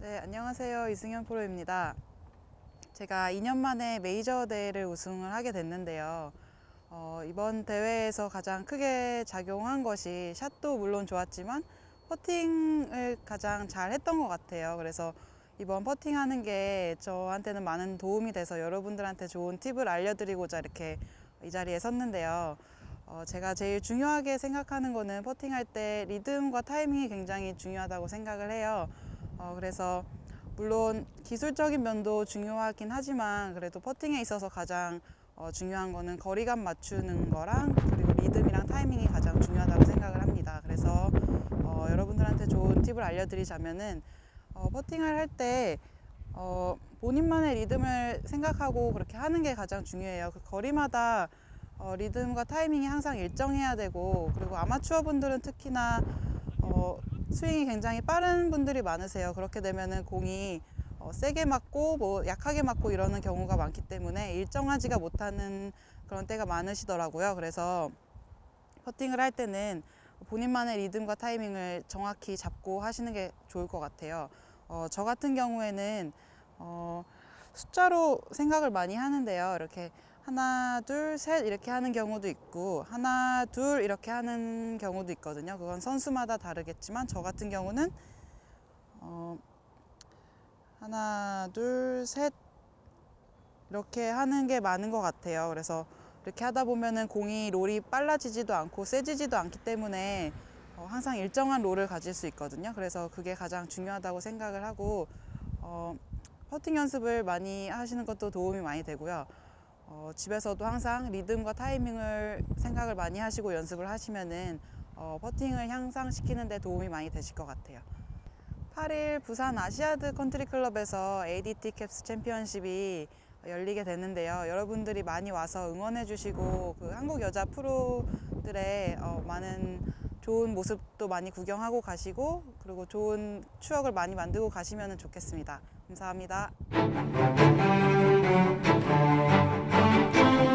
네, 안녕하세요. 이승현 프로입니다. 제가 2년 만에 메이저 대회를 우승을 하게 됐는데요. 어, 이번 대회에서 가장 크게 작용한 것이 샷도 물론 좋았지만 퍼팅을 가장 잘 했던 것 같아요. 그래서 이번 퍼팅하는 게 저한테는 많은 도움이 돼서 여러분들한테 좋은 팁을 알려드리고자 이렇게 이 자리에 섰는데요. 어, 제가 제일 중요하게 생각하는 거는 퍼팅할 때 리듬과 타이밍이 굉장히 중요하다고 생각을 해요. 어, 그래서 물론 기술적인 면도 중요하긴 하지만 그래도 퍼팅에 있어서 가장 어, 중요한 거는 거리감 맞추는 거랑 그리고 리듬이랑 타이밍이 가장 중요하다고 생각을 합니다. 그래서 좋은 팁을 알려드리자면은 어, 퍼팅을 할때 어, 본인만의 리듬을 생각하고 그렇게 하는 게 가장 중요해요. 그 거리마다 어, 리듬과 타이밍이 항상 일정해야 되고 그리고 아마추어 분들은 특히나 어, 스윙이 굉장히 빠른 분들이 많으세요. 그렇게 되면은 공이 어, 세게 맞고 뭐 약하게 맞고 이러는 경우가 많기 때문에 일정하지가 못하는 그런 때가 많으시더라고요. 그래서 퍼팅을 할 때는 본인만의 리듬과 타이밍을 정확히 잡고 하시는 게 좋을 것 같아요. 어, 저 같은 경우에는 어, 숫자로 생각을 많이 하는데요. 이렇게 하나, 둘, 셋 이렇게 하는 경우도 있고 하나, 둘 이렇게 하는 경우도 있거든요. 그건 선수마다 다르겠지만 저 같은 경우는 어, 하나, 둘, 셋 이렇게 하는 게 많은 것 같아요. 그래서 이렇게 하다 보면은 공이 롤이 빨라지지도 않고 세지지도 않기 때문에 어, 항상 일정한 롤을 가질 수 있거든요. 그래서 그게 가장 중요하다고 생각을 하고 어, 퍼팅 연습을 많이 하시는 것도 도움이 많이 되고요. 어, 집에서도 항상 리듬과 타이밍을 생각을 많이 하시고 연습을 하시면은 어, 퍼팅을 향상시키는 데 도움이 많이 되실 것 같아요. 8일 부산 아시아드 컨트리 클럽에서 ADT 캡스 챔피언십이 열리게 됐는데요. 여러분들이 많이 와서 응원해 주시고 그 한국 여자 프로들의 어, 많은 좋은 모습도 많이 구경하고 가시고 그리고 좋은 추억을 많이 만들고 가시면 좋겠습니다. 감사합니다.